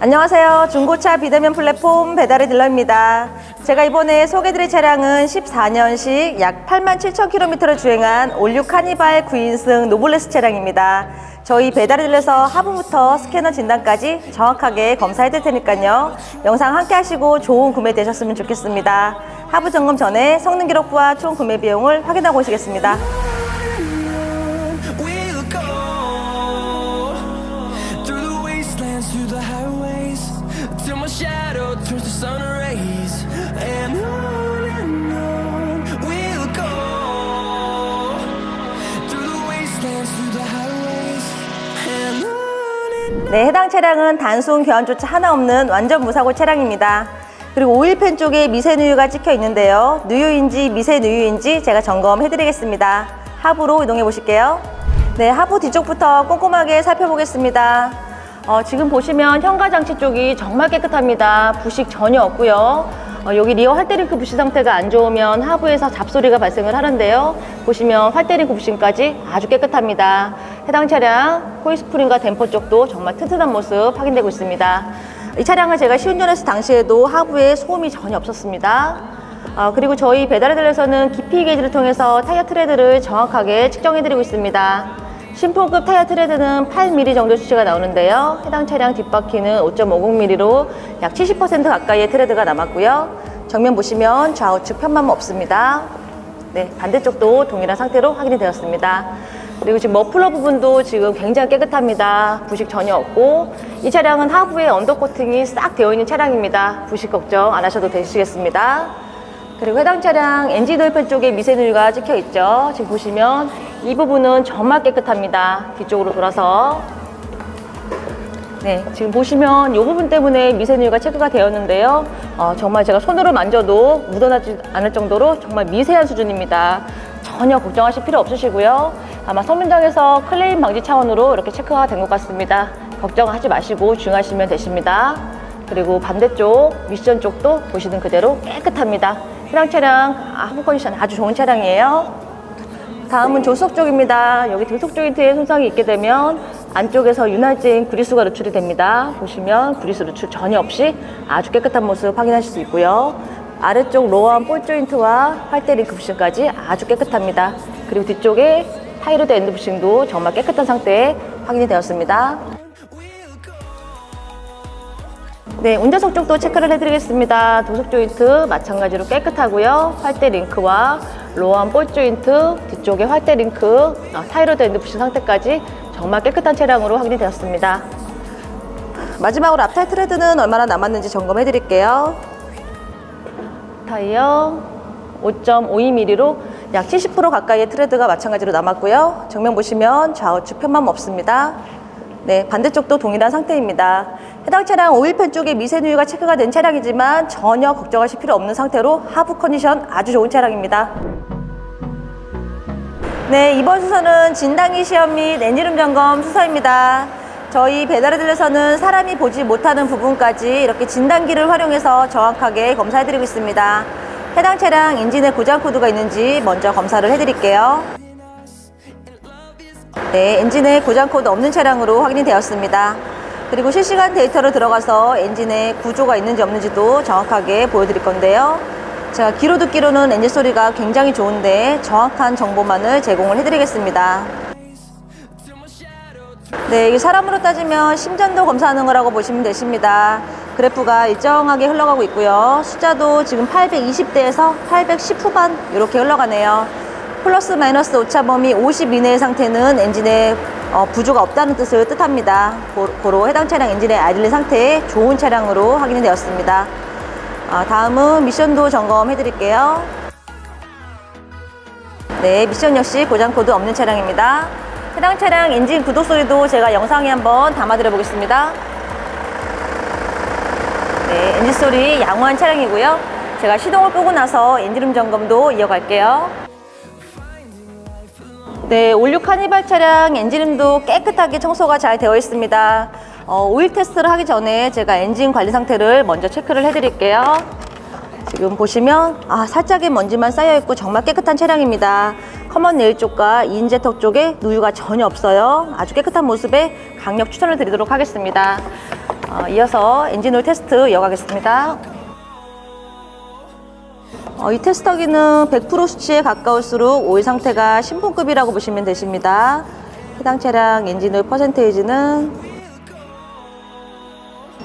안녕하세요. 중고차 비대면 플랫폼 배달의 딜러입니다. 제가 이번에 소개드릴 차량은 14년식 약 8만 7천 킬로미터를 주행한 올류 카니발 9인승 노블레스 차량입니다. 저희 배달의 딜러에서 하부부터 스캐너 진단까지 정확하게 검사해 드릴 테니까요. 영상 함께 하시고 좋은 구매 되셨으면 좋겠습니다. 하부 점검 전에 성능 기록부와 총 구매 비용을 확인하고 오시겠습니다. 네, 해당 차량은 단순 교환조차 하나 없는 완전 무사고 차량입니다. 그리고 오일팬 쪽에 미세누유가 찍혀 있는데요. 누유인지 미세누유인지 제가 점검해 드리겠습니다. 하부로 이동해 보실게요. 네, 하부 뒤쪽부터 꼼꼼하게 살펴보겠습니다. 어, 지금 보시면 현가장치 쪽이 정말 깨끗합니다. 부식 전혀 없고요. 어, 여기 리어 활대링크 부식 상태가 안 좋으면 하부에서 잡소리가 발생을 하는데요. 보시면 활대링크 부식까지 아주 깨끗합니다. 해당 차량 코이스프링과 댐퍼 쪽도 정말 튼튼한 모습 확인되고 있습니다. 이 차량을 제가 시운전했을 당시에도 하부에 소음이 전혀 없었습니다. 아, 그리고 저희 배달의 달에서는 깊이 게이지를 통해서 타이어 트레드를 정확하게 측정해드리고 있습니다. 신품급 타이어 트레드는 8mm 정도 수치가 나오는데요. 해당 차량 뒷바퀴는 5.50mm로 약 70% 가까이의 트레드가 남았고요. 정면 보시면 좌우측 편만 없습니다. 네, 반대쪽도 동일한 상태로 확인이 되었습니다. 그리고 지금 머플러 부분도 지금 굉장히 깨끗합니다. 부식 전혀 없고 이 차량은 하부에 언더 코팅이 싹 되어 있는 차량입니다. 부식 걱정 안 하셔도 되시겠습니다. 그리고 해당 차량 엔진 오일 팬 쪽에 미세누유가 찍혀 있죠. 지금 보시면 이 부분은 정말 깨끗합니다. 뒤쪽으로 돌아서 네, 지금 보시면 이 부분 때문에 미세누유가 체크가 되었는데요. 어, 정말 제가 손으로 만져도 묻어나지 않을 정도로 정말 미세한 수준입니다. 전혀 걱정하실 필요 없으시고요. 아마 성민장에서 클레임 방지 차원으로 이렇게 체크가 된 것 같습니다. 걱정하지 마시고 주행하시면 되십니다. 그리고 반대쪽 미션 쪽도 보시는 그대로 깨끗합니다. 해당 차량 하부 컨디션 아주 좋은 차량이에요. 다음은 조수석 쪽입니다. 여기 등속 조인트에 손상이 있게 되면 안쪽에서 윤활진 구리수가 노출이 됩니다. 보시면 구리수 노출 전혀 없이 아주 깨끗한 모습 확인하실 수 있고요. 아래쪽 로어암 볼 조인트와 활대 링크 부싱까지 아주 깨끗합니다. 그리고 뒤쪽에 타이로드 엔드 부싱도 정말 깨끗한 상태에 확인이 되었습니다. 네, 운전석 쪽도 체크를 해드리겠습니다. 도석 조인트 마찬가지로 깨끗하고요. 활대 링크와 로어암 볼 조인트, 뒤쪽에 활대 링크, 어, 타이로드 엔드 부신 상태까지 정말 깨끗한 차량으로 확인이 되었습니다. 마지막으로 앞타이 트레드는 얼마나 남았는지 점검해 드릴게요. 타이어 5.52mm로 약 70% 가까이의 트레드가 마찬가지로 남았고요. 정면 보시면 좌우측 편만 없습니다. 네, 반대쪽도 동일한 상태입니다. 해당 차량 오일팬 쪽에 미세누유가 체크가 된 차량이지만 전혀 걱정하실 필요 없는 상태로 하부 컨디션 아주 좋은 차량입니다. 네, 이번 수서는 진단기 시험 및 엔진룸 점검 수서입니다. 저희 배달의 들에서는 사람이 보지 못하는 부분까지 이렇게 진단기를 활용해서 정확하게 검사해드리고 있습니다. 해당 차량 엔진에 고장 코드가 있는지 먼저 검사를 해드릴게요. 네, 엔진에 고장 코드 없는 차량으로 확인이 되었습니다. 그리고 실시간 데이터로 들어가서 엔진에 구조가 있는지 없는지도 정확하게 보여드릴 건데요. 제가 귀로 듣기로는 엔진 소리가 굉장히 좋은데 정확한 정보만을 제공을 해드리겠습니다. 네, 이게 사람으로 따지면 심전도 검사하는 거라고 보시면 되십니다. 그래프가 일정하게 흘러가고 있고요. 숫자도 지금 820대에서 810 후반 이렇게 흘러가네요. 플러스 마이너스 오차 범위 50 이내의 상태는 엔진에 어, 부조가 없다는 뜻을 뜻합니다. 고, 고로 해당 차량 엔진의 아이들린 상태에 좋은 차량으로 확인이 되었습니다. 아, 다음은 미션도 점검해 드릴게요. 네, 미션 역시 고장 코드 없는 차량입니다. 해당 차량 엔진 구독 소리도 제가 영상에 한번 담아 드려 보겠습니다. 네, 엔진 소리 양호한 차량이고요. 제가 시동을 끄고 나서 엔진룸 점검도 이어갈게요. 네, 올류 카니발 차량 엔진룸도 깨끗하게 청소가 잘 되어 있습니다. 어, 오일 테스트를 하기 전에 제가 엔진 관리 상태를 먼저 체크를 해드릴게요. 지금 보시면 아, 살짝의 먼지만 쌓여 있고 정말 깨끗한 차량입니다. 커먼 네일 쪽과 인제턱 쪽에 누유가 전혀 없어요. 아주 깨끗한 모습에 강력 추천을 드리도록 하겠습니다. 어, 이어서 엔진 오일 테스트 이어가겠습니다. 어, 이 테스터기는 100% 수치에 가까울수록 오일 상태가 신품급이라고 보시면 되십니다. 해당 차량 엔진 오일 퍼센테이지는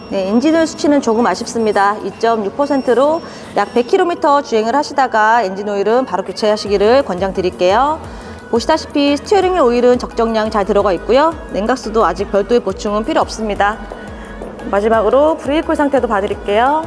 네, 엔진오일 수치는 조금 아쉽습니다. 2.6%로 약 100km 주행을 하시다가 엔진오일은 바로 교체하시기를 권장드릴게요. 보시다시피 스티어링 휠 오일은 적정량 잘 들어가 있고요. 냉각수도 아직 별도의 보충은 필요 없습니다. 마지막으로 브레이크 상태도 봐드릴게요.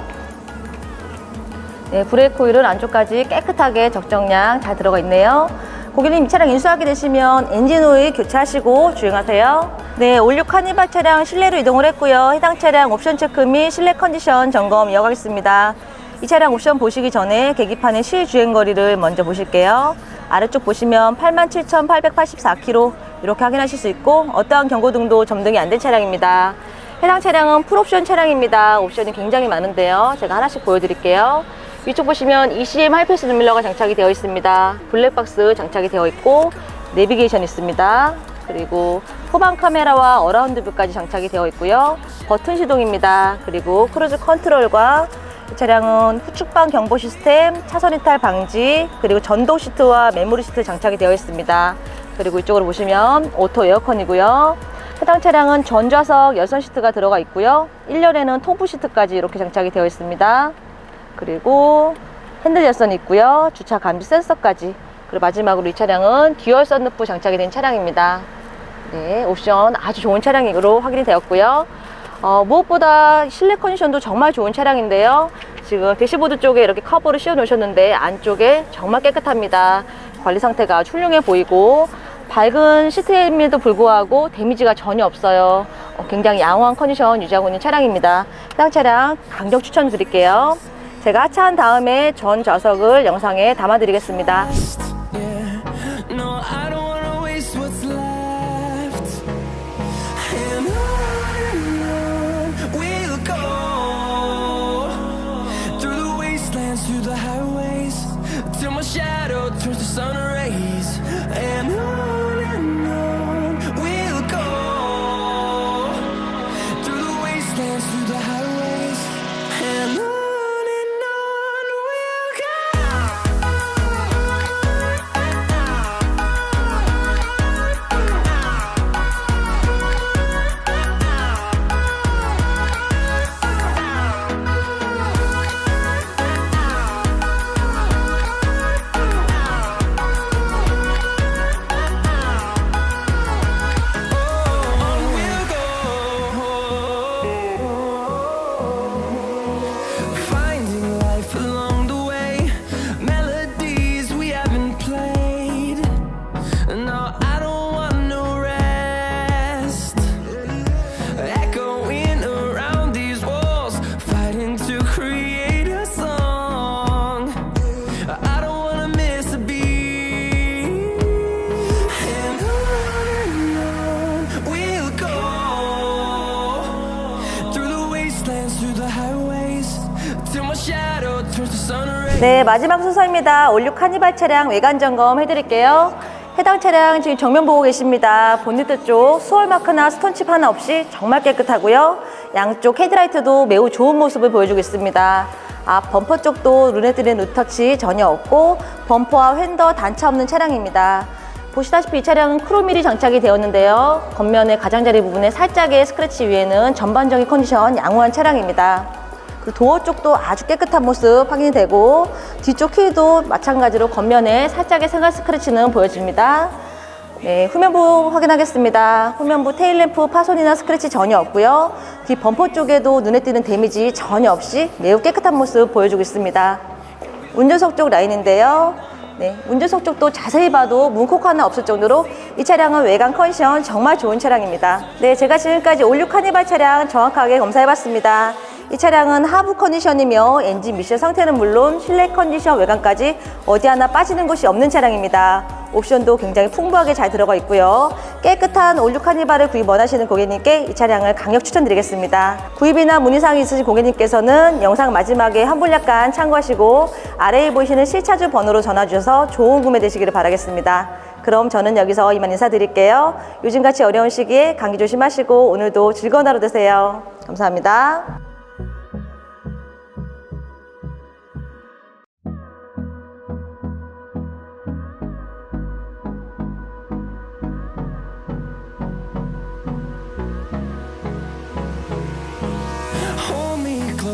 네, 브레이크 오일은 안쪽까지 깨끗하게 적정량 잘 들어가 있네요. 고객님 이 차량 인수하게 되시면 엔진 오일 교체하시고 주행하세요. 네, 올류 카니발 차량 실내로 이동을 했고요. 해당 차량 옵션 체크 및 실내 컨디션 점검 이어가겠습니다. 이 차량 옵션 보시기 전에 계기판의 실주행 거리를 먼저 보실게요. 아래쪽 보시면 87,884km 이렇게 확인하실 수 있고 어떠한 경고등도 점등이 안 된 차량입니다. 해당 차량은 풀옵션 차량입니다. 옵션이 굉장히 많은데요. 제가 하나씩 보여드릴게요. 위쪽 보시면 ECM 하이패스 눈밀러가 장착이 되어 있습니다. 블랙박스 장착이 되어 있고 내비게이션 있습니다. 그리고 후방 카메라와 어라운드 뷰까지 장착이 되어 있고요. 버튼 시동입니다. 그리고 크루즈 컨트롤과 이 차량은 후측방 경보 시스템, 차선 이탈 방지, 그리고 전동 시트와 메모리 시트 장착이 되어 있습니다. 그리고 이쪽으로 보시면 오토 에어컨이고요. 해당 차량은 전좌석 열선 시트가 들어가 있고요. 1열에는 통부 시트까지 이렇게 장착이 되어 있습니다. 그리고 핸들 열선이 있고요. 주차 감지 센서까지. 그리고 마지막으로 이 차량은 듀얼 썬루프 장착이 된 차량입니다. 네, 옵션 아주 좋은 차량으로 확인이 되었고요. 어, 무엇보다 실내 컨디션도 정말 좋은 차량인데요. 지금 대시보드 쪽에 이렇게 커버를 씌워 놓으셨는데 안쪽에 정말 깨끗합니다. 관리 상태가 아주 훌륭해 보이고 밝은 시트임에도 불구하고 데미지가 전혀 없어요. 어, 굉장히 양호한 컨디션 유지하고 있는 차량입니다. 해당 차량 강력 추천드릴게요. 제가 하차한 다음에 전 좌석을 영상에 담아드리겠습니다. 네, 마지막 순서입니다. 올류 카니발 차량 외관 점검 해드릴게요. 해당 차량 지금 정면 보고 계십니다. 본네트 쪽 수월 마크나 스톤칩 하나 없이 정말 깨끗하고요. 양쪽 헤드라이트도 매우 좋은 모습을 보여주고 있습니다. 앞 범퍼 쪽도 눈에 띄는 루터치 전혀 없고 범퍼와 휀더 단차 없는 차량입니다. 보시다시피 이 차량은 크로밀이 장착이 되었는데요. 겉면의 가장자리 부분에 살짝의 스크래치 위에는 전반적인 컨디션 양호한 차량입니다. 그 도어 쪽도 아주 깨끗한 모습 확인이 되고 뒤쪽 키도 마찬가지로 겉면에 살짝의 생활 스크래치는 보여집니다. 네, 후면부 확인하겠습니다. 후면부 테일램프 파손이나 스크래치 전혀 없고요. 뒤 범퍼 쪽에도 눈에 띄는 데미지 전혀 없이 매우 깨끗한 모습 보여주고 있습니다. 운전석 쪽 라인인데요. 네, 운전석 쪽도 자세히 봐도 문콕 하나 없을 정도로 이 차량은 외관 컨디션 정말 좋은 차량입니다. 네, 제가 지금까지 올류 카니발 차량 정확하게 검사해봤습니다. 이 차량은 하부 컨디션이며 엔진 미션 상태는 물론 실내 컨디션 외관까지 어디 하나 빠지는 곳이 없는 차량입니다. 옵션도 굉장히 풍부하게 잘 들어가 있고요. 깨끗한 올류 카니발을 구입 원하시는 고객님께 이 차량을 강력 추천드리겠습니다. 구입이나 문의사항이 있으신 고객님께서는 영상 마지막에 한번 약간 참고하시고 아래에 보이시는 실차주 번호로 전화주셔서 좋은 구매 되시기를 바라겠습니다. 그럼 저는 여기서 이만 인사드릴게요. 요즘같이 어려운 시기에 감기 조심하시고 오늘도 즐거운 하루 되세요. 감사합니다.